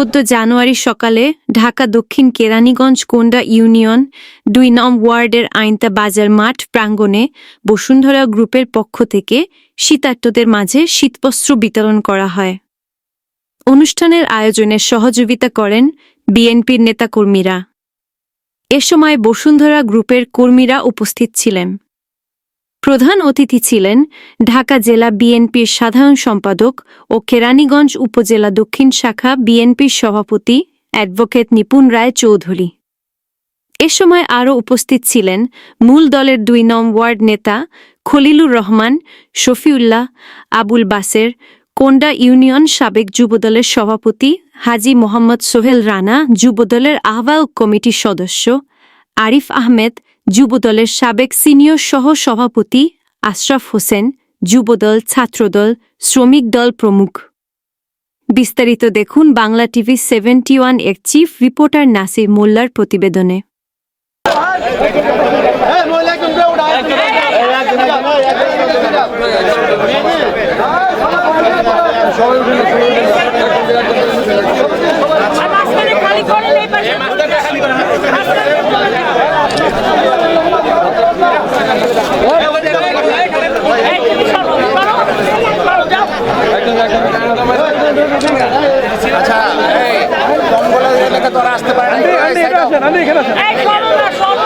চৌদ্দ জানুয়ারি সকালে ঢাকা দক্ষিণ কেরানীগঞ্জ কোন্ডা ইউনিয়ন দুই নম ওয়ার্ডের আইনতা বাজার মাঠ প্রাঙ্গণে বসুন্ধরা গ্রুপের পক্ষ থেকে শীতার্তদের মাঝে শীতবস্ত্র বিতরণ করা হয়। অনুষ্ঠানের আয়োজনে সহযোগিতা করেন বিএনপির নেতাকর্মীরা। এ সময় বসুন্ধরা গ্রুপের কর্মীরা উপস্থিত ছিলেন। প্রধান অতিথি ছিলেন ঢাকা জেলা বিএনপির সাধারণ সম্পাদক ও কেরানীগঞ্জ উপজেলা দক্ষিণ শাখা বিএনপির সভাপতি অ্যাডভোকেট নিপুণ রায় চৌধুরী। এ সময় আরও উপস্থিত ছিলেন মূল দলের দুই নম ওয়ার্ড নেতা খলিলুর রহমান, শফিউল্লাহ, আবুল বাসের, কোন্ডা ইউনিয়ন সাবেক যুবদলের সভাপতি হাজি মোহাম্মদ সোহেল রানা, যুবদলের আহ্বায়ক কমিটির সদস্য আরিফ আহমেদ যুবদলের সাবেক সিনিয়র সহ সভাপতি আশরাফ হোসেন, যুবদল, ছাত্রদল, শ্রমিক দল প্রমুখ। বিস্তারিত দেখুন বাংলা টিভি সেভেন্টি ওয়ানের চিফ রিপোর্টার নাসির মোল্লার প্রতিবেদনে। খালি করেন এই পাশে এই, তুমি সরো, সরো, সরো, যাও। আচ্ছা এই কম্বল এলাকা তোরা আসতে পারে না এই, সরো না, সরো।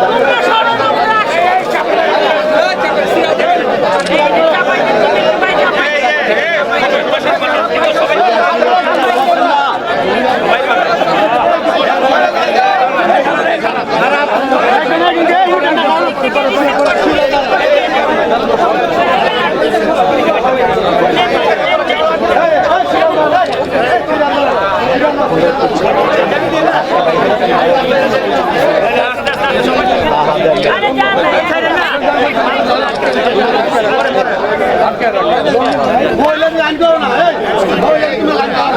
তোমরা সরো, তোমরা আসো। এই যে চাপাই দিচ্ছে, দেখতে পাই, চাপাই। আরে যান না, এখানে না। মহিলা লাইন করো না এই মহিলা তুমি লাইন করো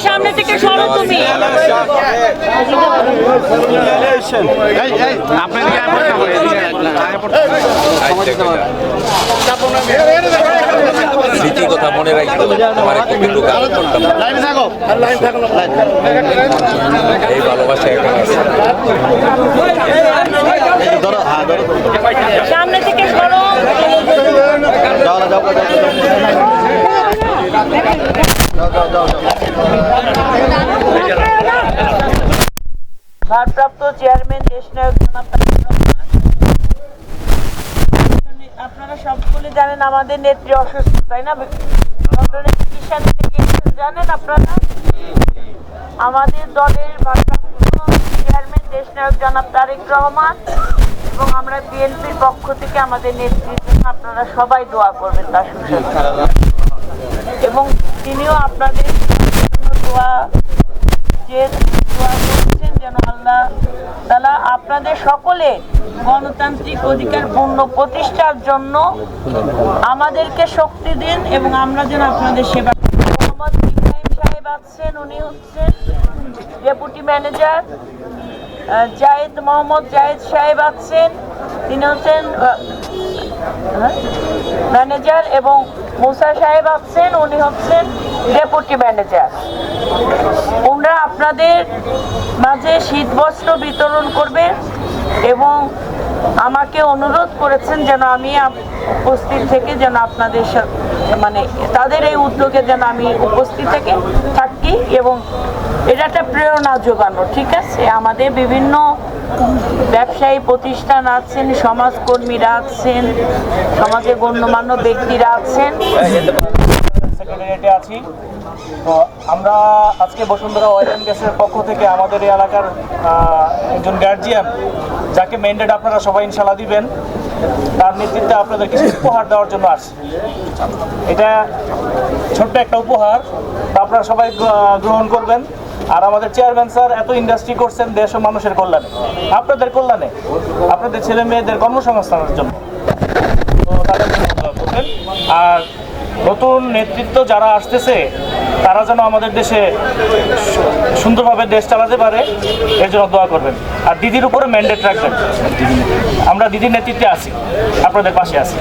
সামনে থেকে সরো। তুমি। কথা মনে রাখতে আমার একটু কিন্তু গান করতাম। না। লাইনে থাকো। লাইন থাকো লাইন এই ভালোবাসা এখন আছে। হ্যাঁ সামনে থেকে সরো। যাও যাও ভারপ্রাপ্ত চেয়ারম্যান দেশনায়ক জনাব আপনারা সকলে জানেন আমাদের নেত্রী অসুস্থ, তাই না? লন্ডনে চিকিৎসা নিতে গিয়েছেন, জানেন আপনারা? আমাদের দলের ভারপ্রাপ্ত চেয়ারম্যান দেশনায়ক জনাব তারেক রহমান এবং আমরা বিএনপির পক্ষ থেকে আমাদের নেত্রীর জন্য আপনারা সবাই দোয়া করবেন তার সুস্বাস্থ্য। এবং তিনিও আপনাদের দোয়া, যে দোয়া করছেন যেন আল্লাহ তালা আপনাদের সকলে গণতান্ত্রিক অধিকার পূর্ণ প্রতিষ্ঠার জন্য আমাদেরকে শক্তি দিন এবং আমরা যেন আপনাদের সেবা। মোহাম্মদ সাহেব আছেন, উনি হচ্ছেন ডেপুটি ম্যানেজার জায়েদ, মোহাম্মদ জায়েদ সাহেব আছেন, তিনি হচ্ছেন? ম্যানেজার এবং মুসা সাহেব আছেন, উনি হচ্ছেন ডেপুটি ম্যানেজার। ওনারা আপনাদের মাঝে শীতবস্ত্র বিতরণ করবে এবং আমাকে অনুরোধ করেছেন যেন আমি উপস্থিত থেকে যেন আপনাদের মানে তাদের এই উদ্যোগে যেন আমি উপস্থিত থেকে থাকি এবং এটা একটা প্রেরণা যোগানো, ঠিক আছে? আমাদের বিভিন্ন ব্যবসায়ী প্রতিষ্ঠান আছেন, সমাজকর্মীরা আছেন, সমাজের গণ্যমান্য ব্যক্তিরা আছেন। সেক্রেটারিয়েটে আছি। তো আমরা আজকে বসুন্ধরা অয়েল অ্যান্ড গ্যাসের পক্ষ থেকে আমাদের এই এলাকার একজন গার্জিয়ান যাকে ম্যান্ডেট আপনারা সবাই ইনশাল্লাহ দিবেন, তার নেতৃত্বে আপনাদের কিছু উপহার দেওয়ার জন্য আসছি। এটা ছোট্ট একটা উপহার আপনারা সবাই গ্রহণ করবেন। আর আমাদের চেয়ারম্যান স্যার এত ইন্ডাস্ট্রি করছেন দেশ ও মানুষের কল্যাণে। আপনাদের কল্যাণে, আপনাদের ছেলে মেয়েদের কর্মসংস্থানের জন্য। আর নতুন নেতৃত্ব যারা আসতেছে, তারা যেন আমাদের দেশে সুন্দরভাবে দেশ চালাতে পারে, এর জন্য দোয়া করবেন। আর দিদির উপরে ম্যান্ডেট রাখবেন। আমরা দিদির নেতৃত্বে আছি। আপনাদের পাশে আছি।